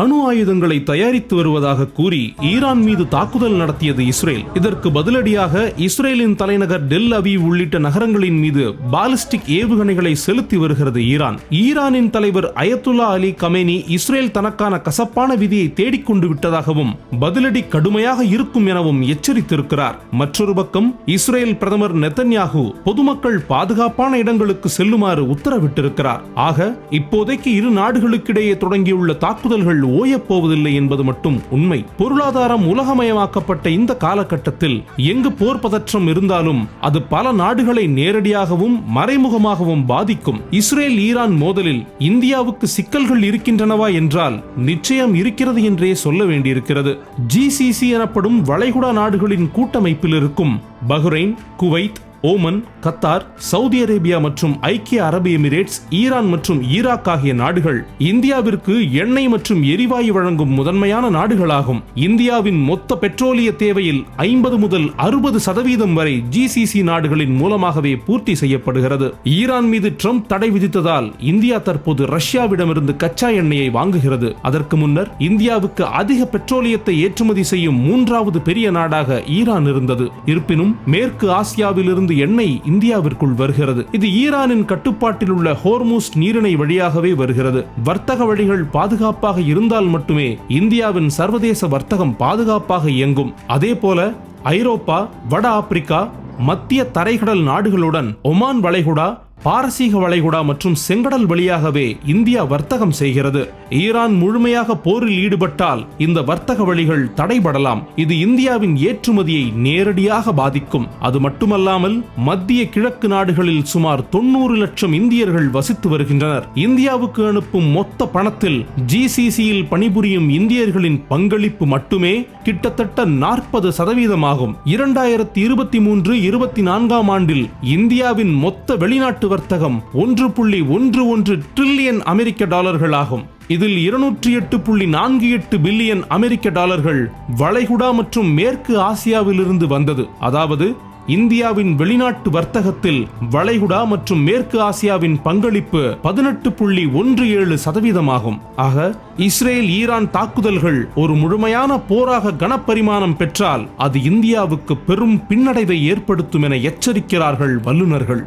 அணு ஆயுதங்களை தயாரித்து வருவதாக கூறி ஈரான் மீது தாக்குதல் நடத்தியது இஸ்ரேல். இதற்கு பதிலடியாக இஸ்ரேலின் தலைநகர் டெல் அவி உள்ளிட்ட நகரங்களின் மீது பாலிஸ்டிக் ஏவுகணைகளை செலுத்தி வருகிறது ஈரான். ஈரானின் தலைவர் அயத்துல்லா அலி கமேனி இஸ்ரேல் தனக்கான கசப்பான விதியை தேடிக்கொண்டு விட்டதாகவும் பதிலடி கடுமையாக இருக்கும் எனவும் எச்சரித்திருக்கிறார். மற்றொரு பக்கம் இஸ்ரேல் பிரதமர் நெத்தன்யாகு பொதுமக்கள் பாதுகாப்பான இடங்களுக்கு செல்லுமாறு உத்தரவிட்டிருக்கிறார். ஆக இப்போதைக்கு இரு நாடுகளுக்கிடையே தொடங்கியுள்ள தாக்குதல்கள் ஓயப் போவதில்லை என்பது மட்டும் உண்மை. பொருளாதாரம் உலகமயமாக்கப்பட்ட இந்த காலகட்டத்தில் எங்கு போர் பதற்றம் இருந்தாலும் அது பல நாடுகளை நேரடியாகவும் மறைமுகமாகவும் பாதிக்கும். இஸ்ரேல் ஈரான் மோதலில் இந்தியாவுக்கு சிக்கல்கள் இருக்கின்றனவா என்றால் நிச்சயம் இருக்கிறது என்றே சொல்ல வேண்டியிருக்கிறது. ஜிசிசி எனப்படும் வளைகுடா நாடுகளின் கூட்டமைப்பில் இருக்கும் Bahrain Kuwait Oman Qatar Saudi Arabia மற்றும் ஐக்கிய அரபு எமிரேட்ஸ் ஈரான் மற்றும் ஈராக் ஆகிய நாடுகள் இந்தியாவிற்கு எண்ணெய் மற்றும் எரிவாயு வழங்கும் முதன்மையான நாடுகளாகும். இந்தியாவின் மொத்த பெட்ரோலிய தேவையில் ஐம்பது முதல் அறுபது சதவீதம் வரை ஜிசிசி நாடுகளின் மூலமாகவே பூர்த்தி செய்யப்படுகிறது. ஈரான் மீது ட்ரம்ப் தடை விதித்ததால் இந்தியா தற்போது ரஷ்யாவிடமிருந்து கச்சா எண்ணெயை வாங்குகிறது. அதற்கு முன்னர் இந்தியாவுக்கு அதிக பெட்ரோலியத்தை ஏற்றுமதி செய்யும் மூன்றாவது பெரிய நாடாக ஈரான் இருந்தது. இருப்பினும் மேற்கு ஆசியாவிலிருந்து எண்ணெய் இந்தியாவிற்குள் வருகிறது. இது ஈரானின் கட்டுப்பாட்டில் உள்ள ஹோர்மூஸ் நீரிணை வழியாகவே வருகிறது. வர்த்தக வழிகள் பாதுகாப்பாக இருந்தால் மட்டுமே இந்தியாவின் சர்வதேச வர்த்தகம் பாதுகாப்பாக இயங்கும். அதே போல ஐரோப்பா வட ஆப்பிரிக்கா மத்திய தரைக்கடல் நாடுகளுடன் ஒமான் வளைகுடா பாரசீக வளைகுடா மற்றும் செங்கடல் வழியாகவே இந்தியா வர்த்தகம் செய்கிறது. ஈரான் முழுமையாக போரில் ஈடுபட்டால் இந்த வர்த்தக வழிகள் தடைபடலாம். இது இந்தியாவின் ஏற்றுமதியை நேரடியாக பாதிக்கும். அது மட்டுமல்லாமல் மத்திய கிழக்கு நாடுகளில் சுமார் தொண்ணூறு லட்சம் இந்தியர்கள் வசித்து வருகின்றனர். இந்தியாவுக்கு அனுப்பும் மொத்த பணத்தில் ஜிசிசியில் பணிபுரியும் இந்தியர்களின் பங்களிப்பு மட்டுமே கிட்டத்தட்ட நாற்பது சதவீதமாகும். இரண்டாயிரத்தி இருபத்தி மூன்று இருபத்தி நான்காம் ஆண்டில் இந்தியாவின் மொத்த வெளிநாட்டு வர்த்தகம் ஒன்று புள்ளி ஒன்று ஒன்று டிரில்லியன் அமெரிக்க டாலர்களாகும். இதில் இருநூற்றி எட்டு புள்ளி நான்கு எட்டு பில்லியன் அமெரிக்க டாலர்கள் வளைகுடா மற்றும் மேற்கு ஆசியாவிலிருந்து வந்தது. அதாவது இந்தியாவின் வெளிநாட்டு வர்த்தகத்தில் வளைகுடா மற்றும் மேற்கு ஆசியாவின் பங்களிப்பு பதினெட்டு புள்ளி ஒன்று ஏழு சதவீதமாகும். ஆக இஸ்ரேல் ஈரான் தாக்குதல்கள் ஒரு முழுமையான போராக கனப்பரிமாணம் பெற்றால் அது இந்தியாவுக்கு பெரும் பின்னடைவை ஏற்படுத்தும் என எச்சரிக்கிறார்கள் வல்லுநர்கள்.